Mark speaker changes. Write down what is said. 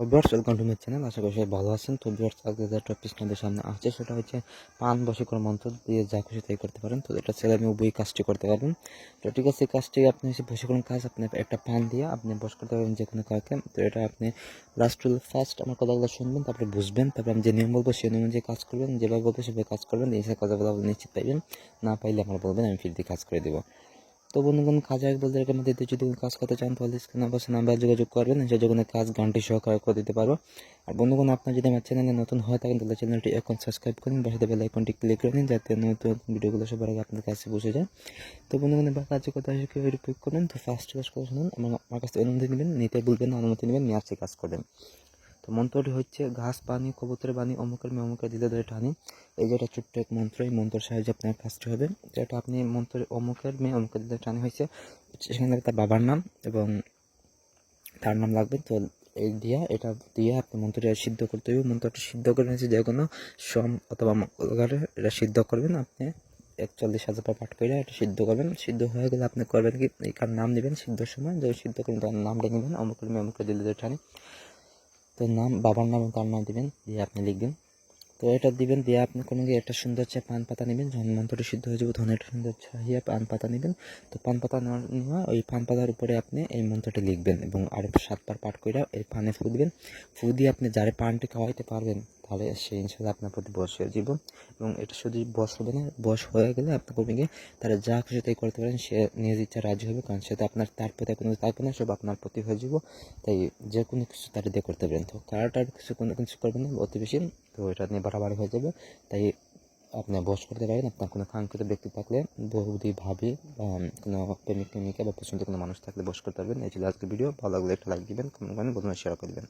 Speaker 1: Viewers welcome to my channel আশা করি সবাই ভালো আছেন। তো ভিউয়ার্স আজকে যে টপিক আমাদের সামনে আসছে, সেটা হচ্ছে পান বশীকরণ মন্ত্র দিয়ে যা খুশি তাই করতে পারেন। তো এটা ছেলে মেয়ে উভয়ই কাজটি করতে পারবেন। তো ঠিক আছে, এই কাজটি আপনি হচ্ছে বশীকরণ কাজ, আপনি একটা পান দিয়ে আপনি বস করতে পারবেন যে কোনো কাউকে। তো এটা আপনি লাস্ট টু ফার্স্ট আমার কথাগুলো শুনবেন, তারপরে বুঝবেন, তারপরে আমি যে নিয়ম বলব সেই নিয়ম অনুযায়ী কাজ করবেন। যেভাবে বলব সেভাবে কাজ করবেন এই কথাগুলো আপনি নিশ্চিত পাইবেন। না পাইলে আমার বলবেন, আমি ফির দিয়ে কাজ করে দেবো। তো বন্ধুগণ, কাজ আগে বলতে এর মধ্যে যদি কাজ করতে চান, তাহলে স্ক্রিনে বসে নাম্বার যোগাযোগ করবেন সে যখন কাজ ঘন্টি সহকারে করে দিতে পারব। আর বন্ধুগণ, আপনার যদি আমার চ্যানেলে নতুন হয়ে থাকেন, তাহলে চ্যানেলটি এখন সাবস্ক্রাইব করুন পাশে বেল আইকনটি ক্লিক করে নিন, যাতে নতুন ভিডিওগুলো সবার আগে আপনার কাছে বসে যায়। তো বন্ধুগণ, এবার কাজে কথা হিসেবে রিপিট করবেন? তো ফার্স্ট কাজ করে শুনুন আমার কাছে অনুমতি নেবেন, নিতে বলবেন অনুমতি নেবেন, নিয়ে আসছে কাজ করবেন। তো মন্ত্রটি হচ্ছে, ঘাস, পানি, কবুতরের বাণী, অমুকের মেয়ে অমুকের দিলে ধরে টানি। এই যেটা ছোট্ট এক মন্ত্র, এই মন্ত্রের সাহায্যে আপনার কাজটি হবে। যেটা আপনি মন্ত্রের অমুকের মেয়ে অমুকের দিলে টানি হয়েছে। সেখানে তার বাবার নাম এবং তার নাম লাগবে। তো এই দিয়া এটা দিয়ে আপনি মন্ত্রটা সিদ্ধ করতে হবে। মন্ত্রটা সিদ্ধ করে নিয়েছে যে কোনো সম অথবা মঙ্গলবারে এটা সিদ্ধ করবেন। আপনি একচল্লিশ হাজার পর পাঠ করে এটা সিদ্ধ করবেন। সিদ্ধ হয়ে গেলে আপনি করবেন কি? এখানে নাম নেবেন সিদ্ধর সময়। যখন সিদ্ধ করবেন তার নামটা নেবেন। অমুকের মেয়ে অমুকের দিলে টানি। তো নাম, বাবার নাম তার নাম দেবেন, দিয়ে আপনি লিখবেন। তো এটা দিবেন, দিয়ে আপনি কোনো একটা সুন্দর চা, পান পাতা নেবেন, যখন মন্ত্রটি সিদ্ধ হয়ে যাবে তখন একটা সুন্দর চাহিয়া পান পাতা নেবেন। তো পান পাতা নেওয়া, ওই পান পাতার উপরে আপনি এই মন্ত্রটি লিখবেন এবং আরও সাতবার পাঠ করে এই পানে ফু দিবেন। ফু দিয়ে আপনি যারে পানটি খাওয়াইতে পারবেন তাহলে সে ইনশাল্লাহ আপনার প্রতি হয়ে জীবন এবং এটা শুধু বস হবে না বস হয়ে গেলে আপনি করবেন গিয়ে তারা যা খুশি তাই করতে পারেন, সে নিজের ইচ্ছা রাজি হবে কারণ সে তো আপনার, তার প্রতি কোনো থাকবে না সব আপনার প্রতি হয়ে যাব। তাই যে কোনো কিছু তার দিয়ে করতে পারেন। তো কারাটার কিছু কোনো কিছু করবেন না, অতি বেশি। তো এটা নিয়ে বাড়াবাড়ি হয়ে যাবে। তাই আপনি বস করতে পারেন, আপনার কোনো কাঙ্ক্ষিত ব্যক্তি থাকলে বহুদি ভাবি কোনো প্রেমিক প্রেমিকা বা পছন্দের কোনো মানুষ থাকলে বস করতে পারবেন। এই ছিল আজকে ভিডিও। ভালো লাগলে একটা লাইক দিবেন কমেন্ট করেন বন্ধুরা শেয়ার করবেন